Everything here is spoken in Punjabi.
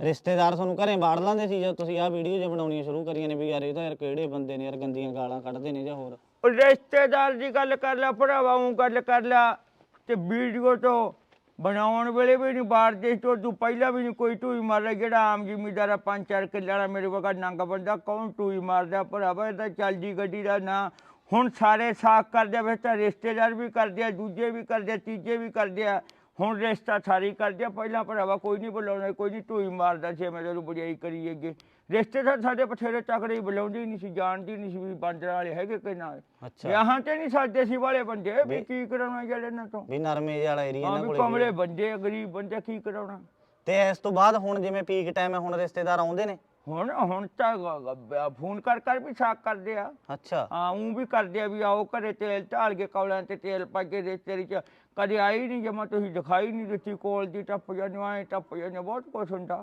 ਰਿਸ਼ਤੇਦਾਰ ਤੁਹਾਨੂੰ ਘਰੇ ਬਾੜ ਲਾਂਦੇ ਸੀ ਜਦ ਤੁਸੀਂ ਆਹ ਵੀਡੀਓ ਜੇ ਬਣਾਉਣੀਆਂ ਸ਼ੁਰੂ ਕਰੀਆਂ ਨੇ ਵੀ ਯਾਰ ਇਹ ਤਾਂ ਯਾਰ ਕਿਹੜੇ ਬੰਦੇ ਨੇ ਯਾਰ ਗੰਦੀਆਂ ਗਾਲਾਂ ਕੱਢਦੇ ਨੇ ਜਾਂ ਹੋਰ। ਉਹ ਰਿਸ਼ਤੇਦਾਰ ਦੀ ਗੱਲ ਕਰ ਲੈ, ਭਰਾਵਾ ਉਹ ਗੱਲ ਕਰ ਲੈ, ਤੇ ਵੀਡੀਓ ਤੋਂ ਬਣਾਉਣ ਵੇਲੇ ਵੀ ਨਹੀਂ ਬਾੜਦੇ ਤੋਂ ਤੂੰ ਪਹਿਲਾਂ ਵੀ ਨਹੀਂ ਕੋਈ ਟੂਈ ਮਾਰਿਆ ਜਿਹੜਾ ਆਮ ਜ਼ਿਮੀਦਾਰ ਆ, ਪੰਜ ਚਾਰ ਕਿੱਲੇ ਵਾਲਾ ਮੇਰੇ ਵਗਾ ਨੰਗ ਬੰਦਾ, ਕੌਣ ਟੂਈ ਮਾਰਦਾ ਭਰਾਵਾ, ਇਹ ਤਾਂ ਚੱਲਦੀ ਗੱਡੀ ਦਾ ਨਾਂ। ਹੁਣ ਸਾਰੇ ਸਾਖ ਕਰਦੇ ਆ, ਫਿਰ ਤਾਂ ਰਿਸ਼ਤੇਦਾਰ ਵੀ ਕਰਦੇ ਆ, ਦੂਜੇ ਵੀ ਕਰਦੇ ਆ, ਤੀਜੇ ਵੀ ਕਰਦੇ ਆ। ਹੁਣ ਰਿਸ਼ਤਾ ਸਾਰੀ ਕਰਦੇ ਆ ਪਹਿਲਾਂ ਭਰਾਵਾ ਕੋਈ ਨਹੀਂ ਬੁਲਾਉਂਦਾ ਕੋਈ ਨਹੀਂ ਟੂਈ ਮਾਰਦਾ ਸੀ ਮੈਂ ਜਦੋਂ ਬੁਝਾਈ ਕਰੀ ਅੱਗੇ। ਰਿਸ਼ਤੇਦਾਰ ਸਾਡੇ ਬਥੇਰੇ ਤਕੜੇ ਹੀ ਬੁਲਾਉਂਦੇ ਨਹੀਂ ਸੀ ਜਾਣਦੇ ਨਹੀਂ ਸੀ ਵੀ ਬਾਂਦਰਾਂ ਵਾਲੇ ਹੈਗੇ ਕਿ ਨਾ। ਅੱਛਾ। ਤੇ ਨਹੀਂ ਸਾਡੇ ਸੀ ਵਾਲੇ ਬੰਦੇ ਵੀ ਕੀ ਕਰਾਉਣਾ ਜਿਹੜੇ ਇਹਨਾਂ ਤੋਂ? ਵੀ ਨਰਮੇ ਵਾਲਾ ਏਰੀਆ ਵੀ ਕੋਲੇ ਕਮਲੇ ਬੰਦੇ ਗਰੀਬ ਬੰਦੇ ਕੀ ਕਰਾਉਣਾ? ਤੇ ਇਸ ਤੋਂ ਬਾਅਦ ਹੁਣ ਜਿਵੇਂ ਪੀਕ ਟਾਈਮ ਹੈ ਹੁਣ ਰਿਸ਼ਤੇਦਾਰ ਆਉਂਦੇ ਨੇ। ਹੁਣ ਹੁਣ ਤਾਂ ਗ- ਗ- ਫੋਨ ਕਰ ਕਰ ਵੀ ਸਾਕ ਕਰਦੇ ਆ। ਅੱਛਾ। ਹਾਂ ਉਹ ਵੀ ਕਰਦੇ ਆ ਵੀ ਆਓ ਘਰੇ ਤੇਲ ਢਾਲ ਕੇ ਕੌਲਿਆਂ ਤੇ ਤੇਲ ਪਾ ਕੇ ਰਿਸ਼ਤੇਰੀ ਚ। ਕਦੇ ਆਈ ਨਹੀਂ ਜਮਾ ਤੁਸੀਂ ਦਿਖਾਈ ਨਹੀਂ ਦਿੱਤੀ ਕੋਲ ਦੀ ਟੱਪ ਜਾਂਦੇ ਆਏ ਟੱਪ ਜਾਂਦੇ ਬਹੁਤ ਕੁਛ ਹੁੰਦਾ।